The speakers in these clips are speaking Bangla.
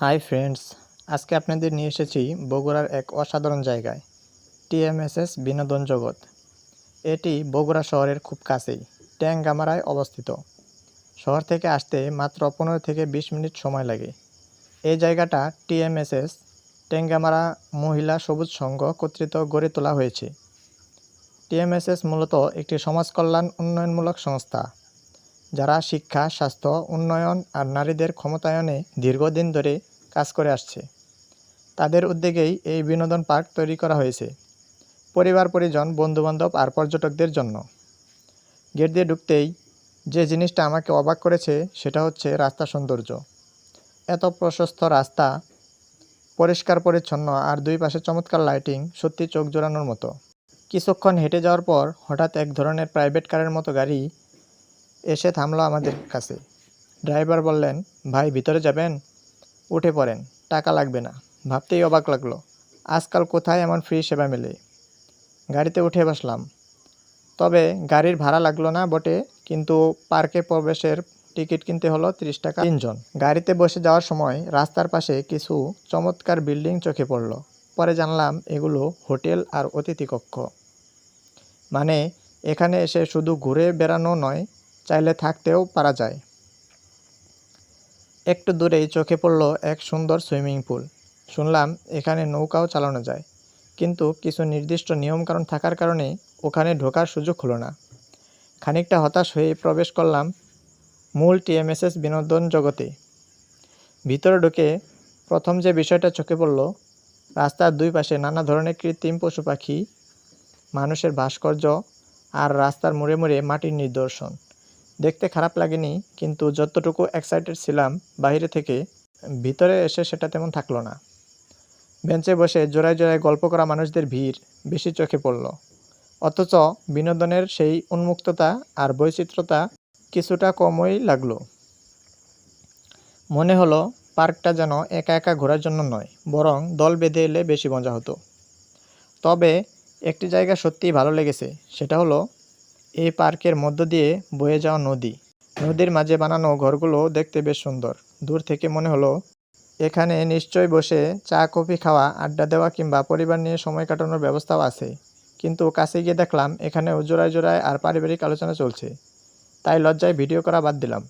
হাই ফ্রেন্ডস, আজকে আপনাদের নিয়ে এসেছি বগুড়ার এক অসাধারণ জায়গায়, টিএমএসএস বিনোদন জগৎ। এটি বগুড়া শহরের খুব কাছেই ট্যাংগামারায় অবস্থিত। শহর থেকে আসতে মাত্র পনেরো থেকে বিশ মিনিট সময় লাগে। এই জায়গাটা টিএমএসএস ট্যাংগামারা মহিলা সবুজ সংঘ কর্তৃক গড়ে তোলা হয়েছে। টিএমএসএস মূলত একটি সমাজ কল্যাণ উন্নয়নমূলক সংস্থা, যারা শিক্ষা, স্বাস্থ্য, উন্নয়ন আর নারীদের ক্ষমতায়নে দীর্ঘদিন ধরে কাজ করে আসছে। তাদের উদ্যোগেই এই বিনোদন পার্ক তৈরি করা হয়েছে। পরিবার, পরিজন, বন্ধুবান্ধব আর পর্যটকদের জন্য। গেট দিয়ে ঢুকতেই যে জিনিসটা আমাকে অবাক করেছে সেটা হচ্ছে রাস্তা সৌন্দর্য। এত প্রশস্ত রাস্তা, পরিষ্কার, পরিচ্ছন্ন আর দুই পাশে চমৎকার লাইটিং সত্যি চোখ জোড়ানোর মতো। কিছুক্ষণ হেঁটে যাওয়ার পর হঠাৎ এক ধরনের প্রাইভেট কারের মতো গাড়ি এসে থামলো আমাদের কাছে। ড্রাইভার বললেন, ভাই, ভিতরে যাবেন? উঠে পড়েন, টাকা লাগবে না। ভাবতেই অবাক লাগল, আজকাল কোথায় এমন ফ্রি সেবা মেলে? গাড়িতে উঠে বসলাম। তবে গাড়ির ভাড়া লাগল না বটে, কিন্তু পার্কে প্রবেশের টিকিট কিনতে হলো তিরিশ টাকা। তিনজন। গাড়িতে বসে যাওয়ার সময় রাস্তার পাশে কিছু চমৎকার বিল্ডিং চোখে পড়ল। পরে জানলাম এগুলো হোটেল আর অতিথি কক্ষ। মানে এখানে এসে শুধু ঘুরে বেড়ানো নয়, চাইলে থাকতেও পারা যায়। একটু দূরেই চোখে পড়ল এক সুন্দর সুইমিং পুল। শুনলাম এখানে নৌকাও চালানো যায়। কিন্তু কিছু নির্দিষ্ট নিয়মকানুন থাকার কারণে ওখানে ঢোকার সুযোগ হলো না। খানিকটা হতাশ হয়ে প্রবেশ করলাম মূল টিএমএসএস বিনোদন জগতে। ভিতরে ঢুকে প্রথম যে বিষয়টা চোখে পড়ল, রাস্তার দুই পাশে নানা ধরনের কৃত্রিম পশু পাখি, মানুষের ভাস্কর্য আর রাস্তার মুড়ে মুড়ে মাটির নিদর্শন। দেখতে খারাপ লাগেনি, কিন্তু যতটুকু এক্সাইটেড ছিলাম বাইরে থেকে, ভিতরে এসে সেটা তেমন থাকল না। বেঞ্চে বসে জোড়ায় জোড়ায় গল্প করা মানুষদের ভিড় বেশি চোখে পড়ল। অথচ বিনোদনের সেই উন্মুক্ততা আর বৈচিত্র্যতা কিছুটা কমই লাগল। মনে হলো পার্কটা যেন একা একা ঘোরার জন্য নয়, বরং দল বেঁধে এলে বেশি মজা হতো। তবে একটি জায়গা সত্যিই ভালো লেগেছে, সেটা হলো এই পার্কের মধ্য দিয়ে বয়ে যাওয়া নদী। নদীর মাঝে বানানো ঘরগুলো দেখতে বেশ সুন্দর। দূর থেকে মনে হলো, এখানে নিশ্চয় বসে চা, কফি খাওয়া, আড্ডা দেওয়া কিংবা পরিবার নিয়ে সময় কাটানোর ব্যবস্থাও আছে। কিন্তু কাছে গিয়ে দেখলাম, এখানেও জোড়ায় জোড়ায় আর পারিবারিক আলোচনা চলছে। তাই লজ্জায় ভিডিও করা বাদ দিলাম।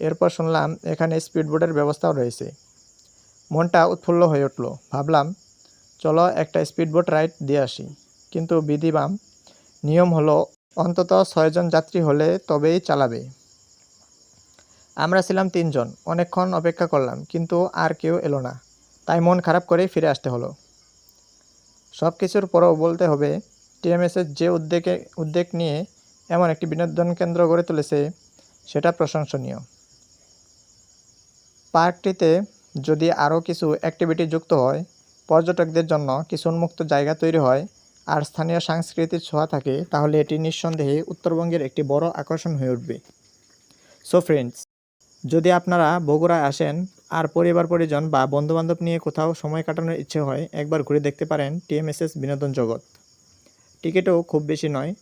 এরপর শুনলাম, এখানে স্পিডবোটের ব্যবস্থাও রয়েছে। মনটা উৎফুল্ল হয়ে উঠল। ভাবলাম, চলো একটা স্পিডবোট রাইড দিয়ে আসি। কিন্তু বিধিবাম নিয়ম হলো অন্তত ছয়জন যাত্রী হলে তবেই চালাবে। আমরা ছিলাম তিনজন অনেকক্ষণ অপেক্ষা করলাম, কিন্তু আর কেউ এলো না। তাই মন খারাপ করে ফিরে আসতে হলো। সব কিছুর পরেও বলতে হবে, টিএমএসের যে উদ্যোগে, উদ্যোগ নিয়ে এমন একটি বিনোদন কেন্দ্র গড়ে তুলেছে, সেটা প্রশংসনীয়। পার্কটিতে যদি আরও কিছু অ্যাক্টিভিটি যুক্ত হয়, পর্যটকদের জন্য কিছু উন্মুক্ত জায়গা তৈরি হয় আর স্থানীয় সাংস্কৃতিক ছোঁয়া থাকে, তাহলে এটি নিঃসন্দেহে উত্তরবঙ্গের একটি বড় আকর্ষণ হয়ে উঠবে। সো ফ্রেন্ডস যদি আপনারা বগুড়ায় আসেন, আর পরিবার পরিজন বা বন্ধুবান্ধব নিয়ে কোথাও সময় কাটানোর ইচ্ছে হয়, একবার ঘুরে দেখতে পারেন টিএমএসএস বিনোদন জগৎ। টিকিটও খুব বেশি নয়,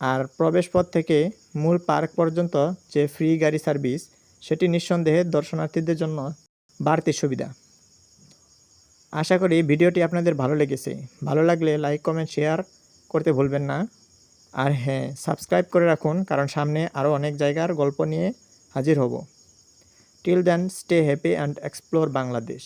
আর প্রবেশপথ থেকে মূল পার্ক পর্যন্ত যে ফ্রি গাড়ি সার্ভিস, সেটি নিঃসন্দেহে দর্শনার্থীদের জন্য বাড়তি সুবিধা। আশা করি ভিডিওটি আপনাদের ভালো লেগেছে। ভালো লাগলে লাইক, কমেন্ট, শেয়ার করতে ভুলবেন না। আর হ্যাঁ সাবস্ক্রাইব করে রাখুন, কারণ সামনে আরও অনেক জায়গার গল্প নিয়ে হাজির হব। Till then stay happy and explore Bangladesh